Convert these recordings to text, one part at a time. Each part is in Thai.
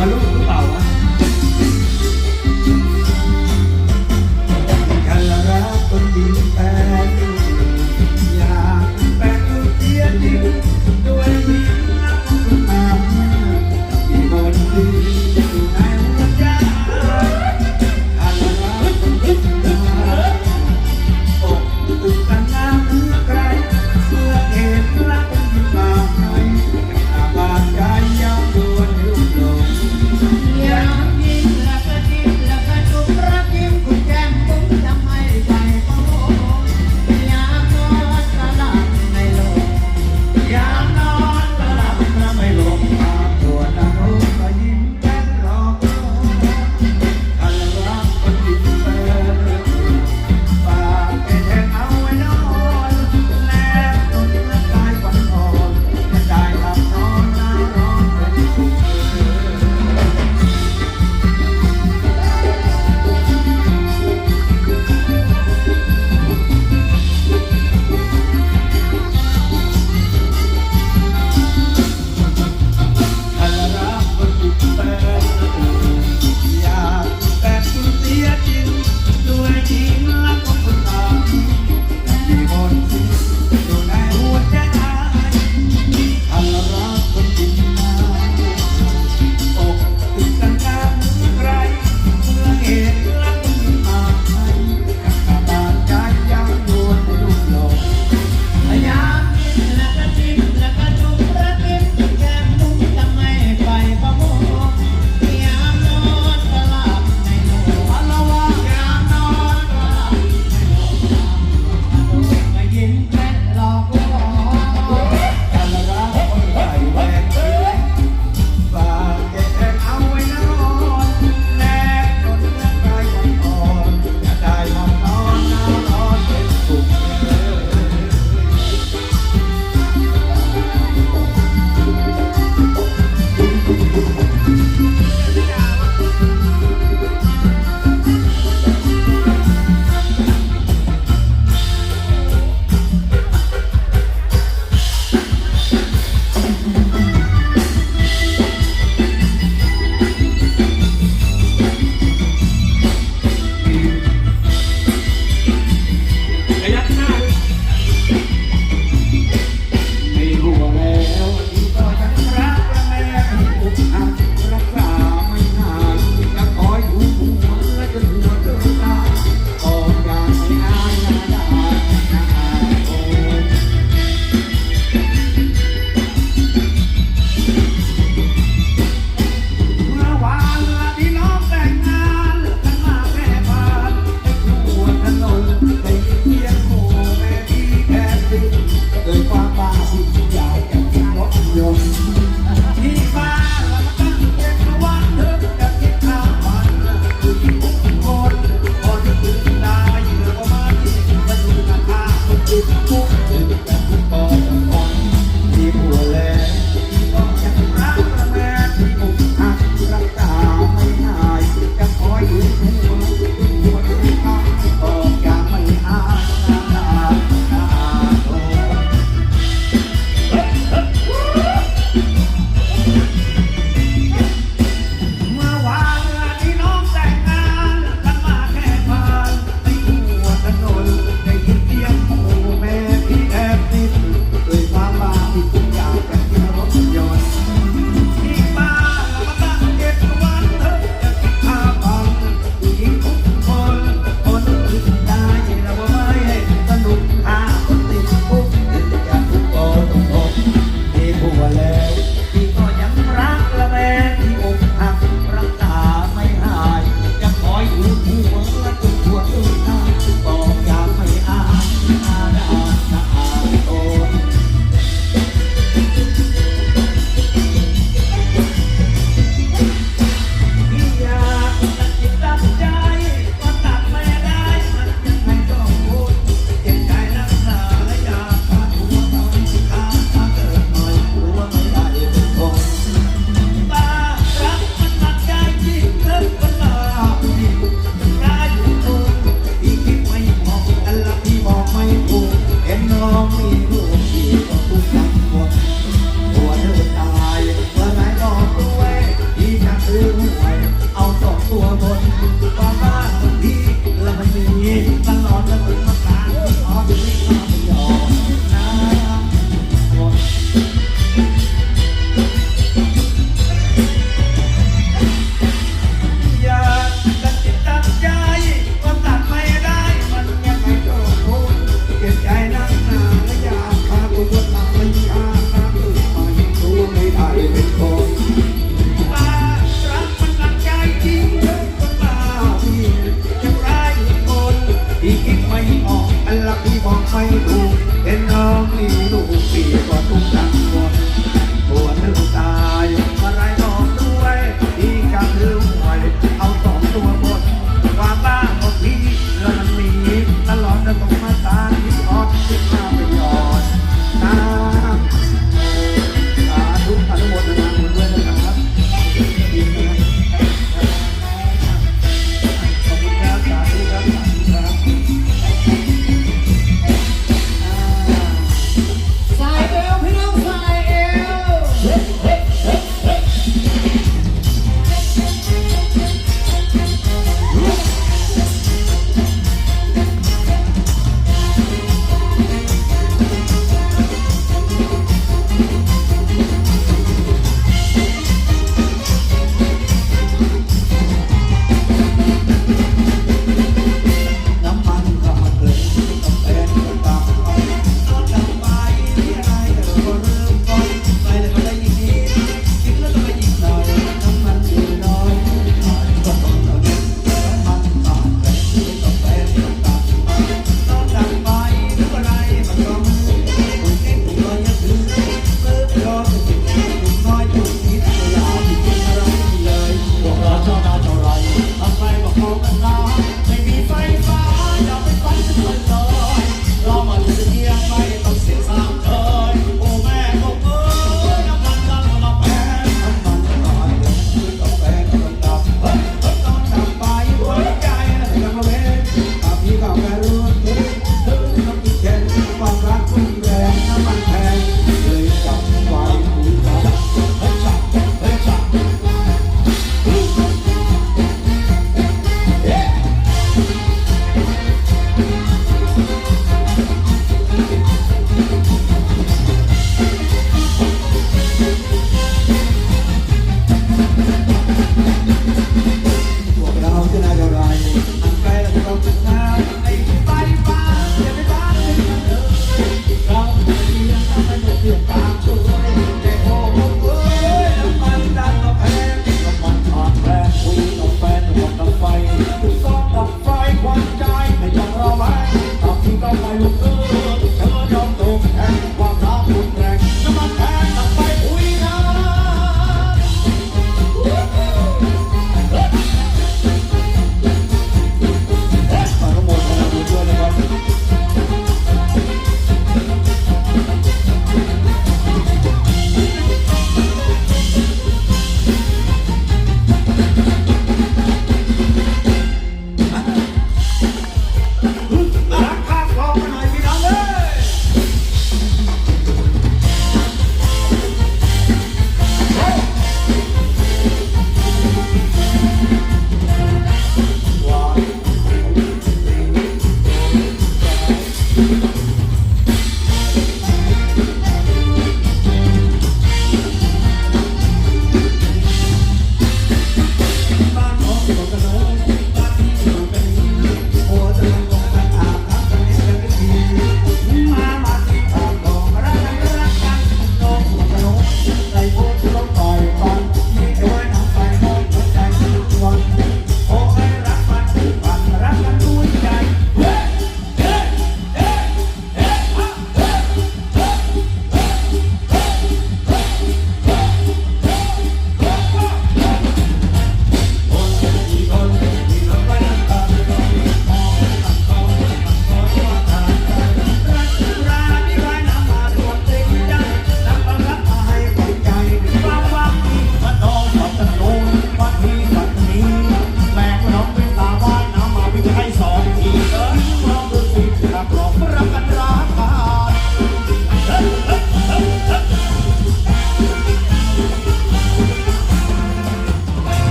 ม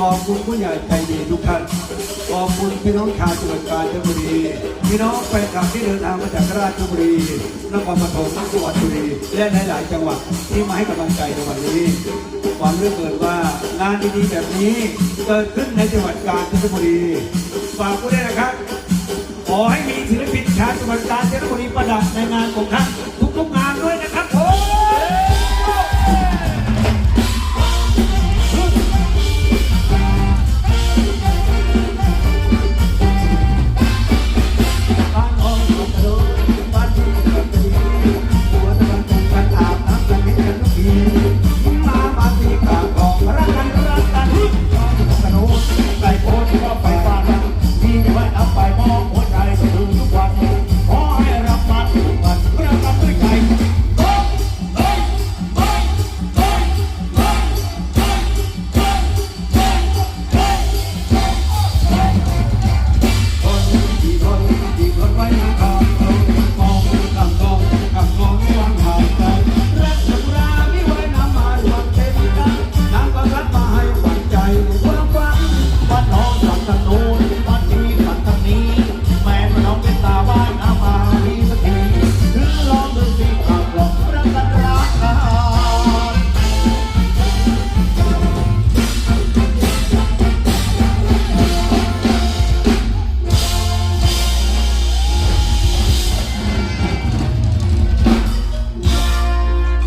ขอบคุณผู้ใหญ่ใจดีทุกท่าน ขอบคุณพี่น้องชาวจังหวัดกาญจนบุรี พี่น้องแฟนคลับที่เดินทางมาจากราชบุรี นครปฐมจังหวัดบุรี และหลายๆจังหวัดที่มาให้กำลังใจในวันนี้หวังเหลือเกินว่างานดีๆแบบนี้เกิดขึ้นในจังหวัดกาญจนบุรี ฝากผู้ด้นะครับ ขอให้มีศิลปินชาวจังหวัดกาญจนบุรีประดับในงานของท่านทุกๆงานด้วยนะครับ